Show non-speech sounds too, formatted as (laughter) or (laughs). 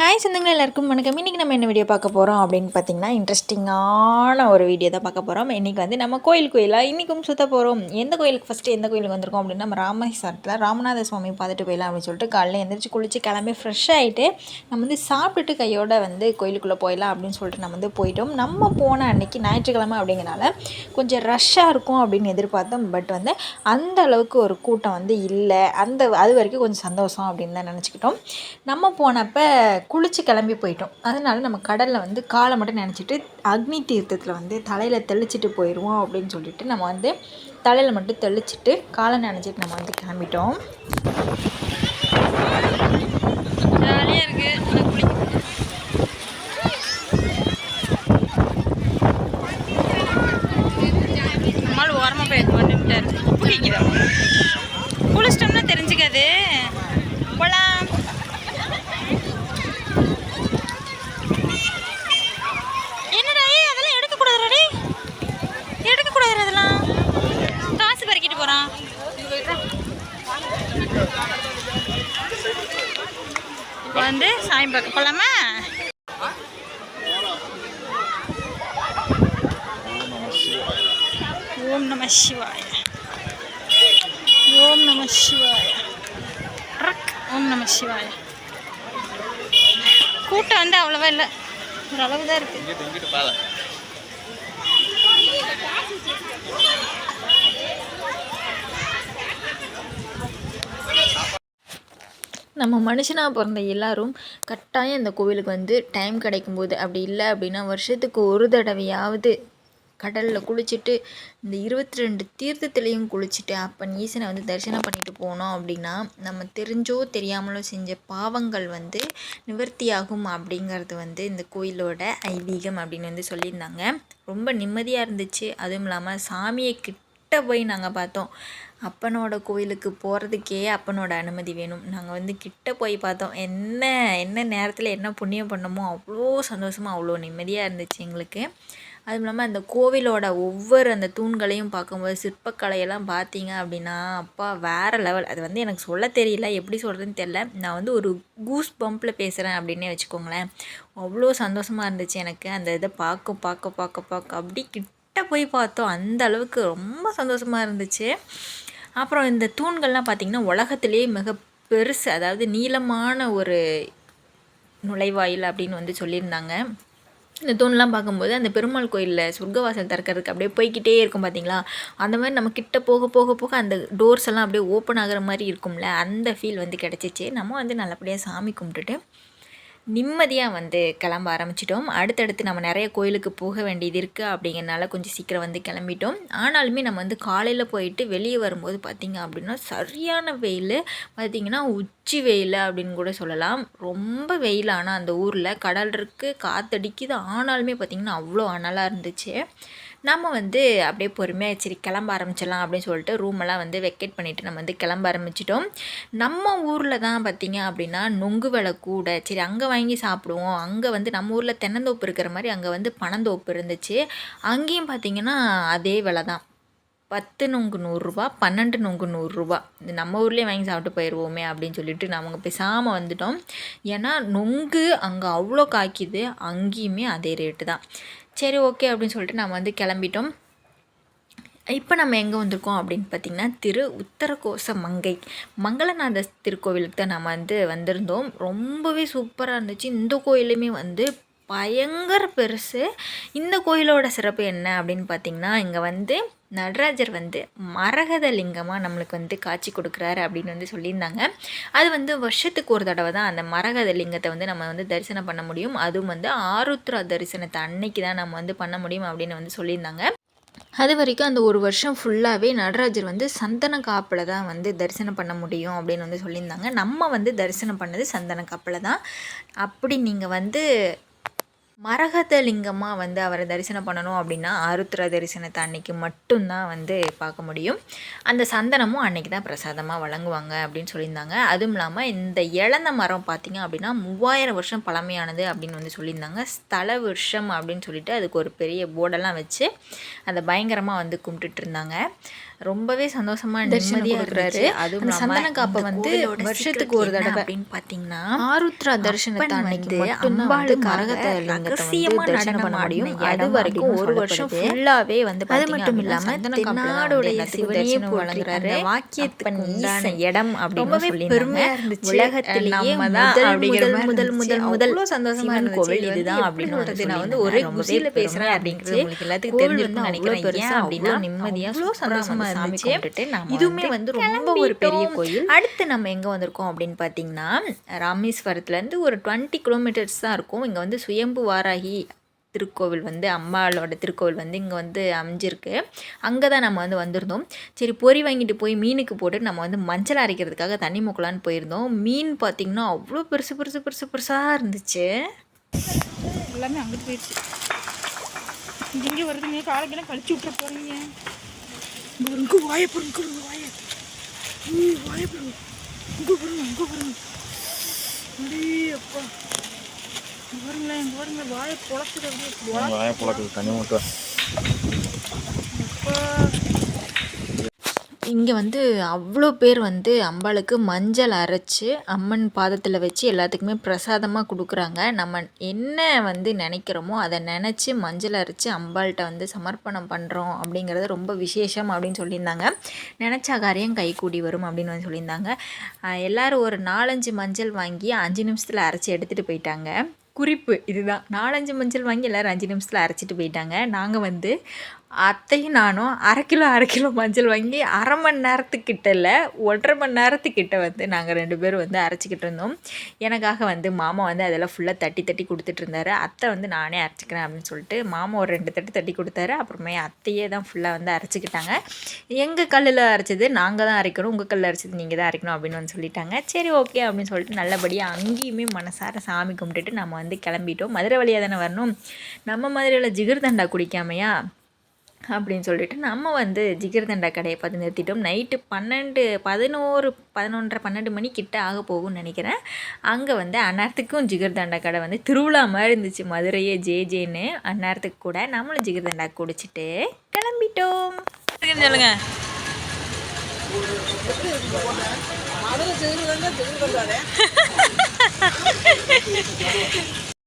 Hi சொந்தங்கள் எல்லாருக்கும் வணக்கம். இன்றைக்கி நம்ம என்ன வீடியோ பார்க்க போகிறோம் அப்படின்னு பார்த்தீங்கன்னா இன்ட்ரெஸ்டிங்கான ஒரு வீடியோ தான் பார்க்க போகிறோம் இன்றைக்கி வந்து நம்ம கோயில் கோயிலாக இன்றைக்கும் சுற்ற போகிறோம் எந்த கோயிலுக்கு ஃபஸ்ட்டு எந்த கோயிலுக்கு வந்திருக்கோம் அப்படின்னா நம்ம ராமேஸ்வரத்தில் ராமநாத சுவாமி பார்த்துட்டு போயிடலாம் அப்படின்னு சொல்லிட்டு காலையில் எந்திரிச்சு குளிச்சு கிளம்பி ஃப்ரெஷ் ஆகிட்டு நம்ம வந்து சாப்பிட்டுட்டு கையோட வந்து கோயிலுக்குள்ளே போயிடலாம் அப்படின்னு சொல்லிட்டு நம்ம வந்து போயிட்டோம். நம்ம போன அன்னைக்கு ஞாயிற்றுக்கிழமை அப்படிங்கிறனால கொஞ்சம் ரஷ்ஷாக இருக்கும் அப்படின்னு எதிர்பார்த்தோம். பட் வந்து அந்த அளவுக்கு ஒரு கூட்டம் வந்து இல்லை. அந்த அது வரைக்கும் கொஞ்சம் சந்தோஷம் அப்படின்னு தான் நினச்சிக்கிட்டோம். நம்ம போனப்போ குளித்து கிளம்பி போயிட்டோம். அதனால நம்ம கடலில் வந்து காலை மட்டும் நினச்சிட்டு அக்னி தீர்த்தத்தில் வந்து தலையில் தெளிச்சிட்டு போயிடுவோம் அப்படின்னு சொல்லிட்டு நம்ம வந்து தலையில் மட்டும் தெளிச்சிட்டு காலை நினச்சிட்டு நம்ம வந்து கிளம்பிட்டோம். இப்போ வந்து சாமி பார்க்க போகலாமா ஓம் நம சிவாய. ஓம் நம சிவாய. ஓம் நம சிவாய. கூட்டம் வந்து அவ்வளோவா இல்லை. ஒரு அளவு தான் இருக்குது நம்ம மனுஷனாக பிறந்த எல்லாரும் கட்டாயம் இந்த கோவிலுக்கு வந்து டைம் கிடைக்கும்போது அப்படி இல்லை அப்படின்னா வருஷத்துக்கு ஒரு தடவையாவது கடலில் குளிச்சுட்டு இந்த இருபத்தி ரெண்டு தீர்த்தத்துலேயும் குளிச்சுட்டு அப்பன் ஈசனை வந்து தரிசனம் பண்ணிட்டு போனோம் அப்படின்னா நம்ம தெரிஞ்சோ தெரியாமலோ செஞ்ச பாவங்கள் வந்து நிவர்த்தியாகும் அப்படிங்கிறது வந்து இந்த கோயிலோட ஐதீகம் அப்படின்னு வந்து சொல்லியிருந்தாங்க. ரொம்ப நிம்மதியாக இருந்துச்சு. அதுவும் இல்லாமல் சாமியை கிட்ட போய் நாங்கள் பார்த்தோம். அப்பனோட கோயிலுக்கு போகிறதுக்கே அப்பனோட அனுமதி வேணும். நாங்கள் வந்து கிட்ட போய் பார்த்தோம். என்ன என்ன நேரத்தில் என்ன புண்ணியம் பண்ணமோ அவ்வளோ சந்தோஷமாக அவ்வளோ நிம்மதியாக இருந்துச்சு எங்களுக்கு. அதுவும் இல்லாமல் அந்த கோவிலோட ஒவ்வொரு அந்த தூண்களையும் பார்க்கும்போது சிற்பக்கலையெல்லாம் பார்த்தீங்க அப்படின்னா அப்பா வேறு லெவல் அது வந்து எனக்கு சொல்ல தெரியல. எப்படி சொல்கிறதுன்னு தெரில நான் வந்து ஒரு கூஸ் பம்பில் பேசுகிறேன் அப்படின்னே வச்சுக்கோங்களேன். அவ்வளோ சந்தோஷமாக இருந்துச்சு எனக்கு. அந்த இதை பார்க்க பார்க்க பார்க்க பார்க்க. அப்படி கிட்ட போய் பார்த்தோம். அந்த அளவுக்கு ரொம்ப சந்தோஷமாக இருந்துச்சு. அப்புறம் இந்த தூண்கள்லாம் பார்த்திங்கன்னா உலகத்திலேயே மிக பெருசு அதாவது நீளமான ஒரு நுழைவாயில் அப்படின்னு வந்து சொல்லியிருந்தாங்க. இந்த தூண்லாம் பார்க்கும்போது அந்த பெருமாள் கோயிலில் சொர்க்கவாசல் திறக்கிறதுக்கு அப்படியே போய்க்கிட்டே இருக்கும் பார்த்தீங்களா அந்த மாதிரி நம்ம கிட்ட போக போக போக அந்த டோர்ஸ் எல்லாம் அப்படியே ஓப்பன் ஆகிற மாதிரி இருக்கும்ல அந்த ஃபீல் வந்து கிடச்சிச்சு. நம்ம வந்து நல்லபடியாக சாமி கும்பிட்டுட்டு நிம்மதியாக வந்து கிளம்ப ஆரம்பிச்சிட்டோம். அடுத்தடுத்து நம்ம நிறைய கோயிலுக்கு போக வேண்டியது இருக்குது அப்படிங்கிறனால கொஞ்சம் சீக்கிரம் வந்து கிளம்பிட்டோம். ஆனாலுமே நம்ம வந்து காலையில் போயிட்டு வெளியே வரும்போது பார்த்திங்க அப்படின்னா சரியான வெயில். பார்த்திங்கன்னா உச்சி வெயில் அப்படின்னு கூட சொல்லலாம். ரொம்ப வெயில் ஆனால் அந்த ஊரில். கடல் இருக்குது காற்றடிக்குது ஆனாலுமே பார்த்திங்கன்னா அவ்வளோ அனலாக இருந்துச்சு. நம்ம வந்து அப்படியே பொறுமையாக சரி கிளம்ப ஆரம்பிச்சிடலாம் அப்படின்னு சொல்லிட்டு ரூமெல்லாம் வந்து வெக்கேட் பண்ணிவிட்டு நம்ம வந்து கிளம்ப ஆரம்பிச்சிட்டோம். நம்ம ஊரில் தான் பார்த்திங்க அப்படின்னா நொங்கு விலை கூட சரி அங்கே வாங்கி வாங்கி சாப்பிடுவோம். அங்கே வந்து நம்ம ஊரில் தென்னந்தோப்பு இருக்கிற மாதிரி அங்கே வந்து பனந்தோப்பு இருந்துச்சு. அங்கேயும் பார்த்திங்கன்னா அதே விலை தான். பத்து நொங்கு நூறுரூவா பன்னெண்டு நொங்கு நூறுரூவா இது நம்ம ஊர்லேயே வாங்கி சாப்பிட்டு போயிடுவோமே அப்படின்னு சொல்லிட்டு நம்ம பேசாமல் வந்துட்டோம். ஏன்னா நொங்கு அங்கே அவ்வளோ காய்க்குது அங்கேயுமே அதே ரேட்டு தான். சரி ஓகே அப்படின்னு சொல்லிட்டு நம்ம வந்து கிளம்பிட்டோம். இப்போ நம்ம எங்கே வந்திருக்கோம் அப்படின்னு பார்த்திங்கன்னா திரு உத்தரகோச மங்கை. மங்களநாத திருக்கோவிலுக்கு தான் நம்ம வந்து வந்திருந்தோம். ரொம்பவே சூப்பராக இருந்துச்சு. இந்த கோயிலுமே வந்து பயங்கர பெருசு. இந்த கோயிலோட சிறப்பு என்ன அப்படின்னு பார்த்திங்கன்னா இங்கே வந்து நடராஜர் வந்து மரகத லிங்கமாக நம்மளுக்கு வந்து காட்சி கொடுக்குறாரு அப்படின்னு வந்து சொல்லியிருந்தாங்க. அது வந்து வருஷத்துக்கு ஒரு தடவை தான் அந்த மரகத லிங்கத்தை வந்து நம்ம வந்து தரிசனம் பண்ண முடியும். அதுவும் வந்து ஆருத்ரா தரிசனத்தை அன்னைக்கு தான் நம்ம வந்து பண்ண முடியும் அப்படின்னு வந்து சொல்லியிருந்தாங்க. அது வரைக்கும் அந்த ஒரு வருஷம் ஃபுல்லாகவே நடராஜர் வந்து சந்தன காப்பில் தான் வந்து தரிசனம் பண்ண முடியும் அப்படின்னு வந்து சொல்லியிருந்தாங்க. நம்ம வந்து தரிசனம் பண்ணது சந்தன காப்பில் தான். அப்படி நீங்கள் வந்து மரகத லிங்கமாக வந்து அவரை தரிசனம் பண்ணணும் அப்படின்னா ஆருத்ரா தரிசனத்தை அன்னைக்கு மட்டும்தான் வந்து பார்க்க முடியும். அந்த சந்தனமும் அன்னைக்கு தான் பிரசாதமாக வழங்குவாங்க அப்படின்னு சொல்லியிருந்தாங்க. அதுவும் இல்லாமல் இந்த இழந்த மரம் பார்த்திங்க அப்படின்னா மூவாயிரம் வருஷம் பழமையானது அப்படின்னு வந்து சொல்லியிருந்தாங்க. ஸ்தல வருஷம் அப்படின்னு சொல்லிட்டு அதுக்கு ஒரு பெரிய போர்டெல்லாம் வச்சு அதை பயங்கரமாக வந்து கும்பிட்டுட்டு இருந்தாங்க. ரொம்பவே சந்தோஷமாக நிம்மதியாக இருக்கிறாரு அந்த சந்தன காப்பை வந்து வருஷத்துக்கு ஒரு தடவை அப்படின்னு பார்த்தீங்கன்னா ஆருத்ரா தரிசனத்தை அன்னைக்கு அம்பாளுக்காக கரகத்தை லிங்கத்தை வந்து ரகசியமா தரிசனம் பண்ண முடியும் அது வரைக்கும் ஒரு வருஷம். ஃபுல்லாவே வந்து அது மட்டும் அப்படின்னா இல்லாம சந்தன காப்புல தான் வந்து தென்னாடுடைய சிவனையே வழங்குறாரு வாக்கியத்துக்கு இடம் அப்படின்னு ரொம்பவே சொல்லியிருந்தாங்க. பெருமையா இருந்துச்சு. உலகத்திலேயே முதல் முதல் முதல். முதல் சந்தோஷமா இருந்துச்சு. கோவில் இதுதான் அப்படின்னு? நான் வந்து. ஒரே குஷியில பேசுறேன் அப்படிங்கிறது எல்லாத்துக்கும் அவ்வளோ நினைக்கிறேன். அப்படின்னா நிம்மதியா சந்தோஷமா சாமி இருந்துச்சு. இதுவுமே வந்து ரொம்ப ஒரு பெரிய. கோயில். அடுத்து நம்ம எங்கே வந்திருக்கோம் அப்படின்னு பார்த்தீங்கன்னா ராமேஸ்வரத்துலேருந்து ஒரு டுவெண்ட்டி கிலோமீட்டர்ஸ் தான் இருக்கும். இங்கே வந்து சுயம்பு வாராகி திருக்கோவில் வந்து அம்பாளோட திருக்கோவில் வந்து இங்கே வந்து அமைஞ்சிருக்கு. அங்கே தான் நம்ம வந்து வந்திருந்தோம். சரி பொறி வாங்கிட்டு போய் மீனுக்கு போட்டு நம்ம வந்து மஞ்சள் அரைக்கிறதுக்காக தண்ணி முக்கலான்னு போயிருந்தோம். மீன் பார்த்திங்கன்னா அவ்வளோ பெருசு பெருசு பெருசு பெருசாக இருந்துச்சு. எல்லாமே அங்கிட்டு போயிடுச்சு. இங்க வருதுங்க. காலைக்கெல்லாம் கழிச்சு விட்ற போறீங்க. இங்கே வாய போடுங்க இங்கே வருங்க வாய. ஏய், வாய போடுங்க இங்கே பாருங்க இங்கே பாருங்க. அடே அப்பா. பாருங்களேன் பாருங்க வாயை பொழக்குது அப்படியே. வாய புழக்குது தண்ணி மட்டும் அப்பா. இங்கே வந்து அவ்வளோ பேர் வந்து அம்பாளுக்கு மஞ்சள் அரைச்சி அம்மன் பாதத்தில் வச்சு எல்லாத்துக்குமே பிரசாதமாக கொடுக்குறாங்க. நம்ம என்ன வந்து நினைக்கிறோமோ அதை நினச்சி மஞ்சள் அரைச்சி அம்பாள்கிட்ட வந்து சமர்ப்பணம் பண்ணுறோம் அப்படிங்கிறது ரொம்ப விசேஷம் அப்படின்னு சொல்லியிருந்தாங்க. நினச்சா காரியம் கைகூடி வரும் அப்படின்னு வந்து சொல்லியிருந்தாங்க. எல்லோரும் ஒரு நாலஞ்சு மஞ்சள் வாங்கி அஞ்சு நிமிஷத்தில் அரைச்சி எடுத்துகிட்டு போயிட்டாங்க. குறிப்பு இதுதான். நாலஞ்சு மஞ்சள் வாங்கி எல்லோரும் அஞ்சு நிமிஷத்தில் அரைச்சிட்டு போயிட்டாங்க. நாங்கள் வந்து அத்தையும் நானும் அரை கிலோ அரை கிலோ மஞ்சள் வாங்கி அரை மணி நேரத்துக்கிட்ட இல்லை ஒன்றரை மணி நேரத்துக்கிட்ட வந்து நாங்கள் ரெண்டு பேரும் வந்து அரைச்சிக்கிட்டு இருந்தோம். எனக்காக வந்து மாமா வந்து அதெல்லாம் ஃபுல்லாக தட்டி தட்டி கொடுத்துட்டு இருந்தாரு. அத்தை வந்து நானே அரைச்சிக்கிறேன் அப்படின்னு சொல்லிட்டு மாமா ஒரு ரெண்டு தட்டு தட்டி கொடுத்தாரு. அப்புறமே அத்தையே தான் ஃபுல்லாக வந்து அரைச்சிக்கிட்டாங்க. எங்கள் கல்லில் அரைச்சது நாங்கள் தான் அரைக்கணும் உங்கள் கல்லில் அரைச்சது நீங்கள் தான் அரைக்கணும் அப்படின்னு வந்து சொல்லிட்டாங்க. சரி ஓகே அப்படின்னு சொல்லிட்டு நல்லபடியாக அங்கேயுமே மனசார சாமி கும்பிட்டுட்டு நம்ம வந்து கிளம்பிட்டோம். மதுரை வழியாக தானே வரணும்? நம்ம மதுரையில் ஜிகிர்தண்டா குடிக்காமையா? அப்படின்னு சொல்லிட்டு நம்ம வந்து ஜிகிர்தண்டா கடையை பார்த்து நிறுத்திட்டோம். நைட்டு பன்னெண்டு பதினோரு பதினொன்றரை பன்னெண்டு மணி கிட்ட ஆக போகும்னு நினைக்கிறேன். அங்கே வந்து அந்நேரத்துக்கும் ஜிகிர்தண்டா கடை வந்து திருவிழா மாதிரி இருந்துச்சு. மதுரையே ஜே ஜேன்னு அந்நேரத்துக்கு கூட நம்மளும் ஜிகிர்தண்டா குடிச்சிட்டு கிளம்பிட்டோம். சொல்லுங்க. (laughs)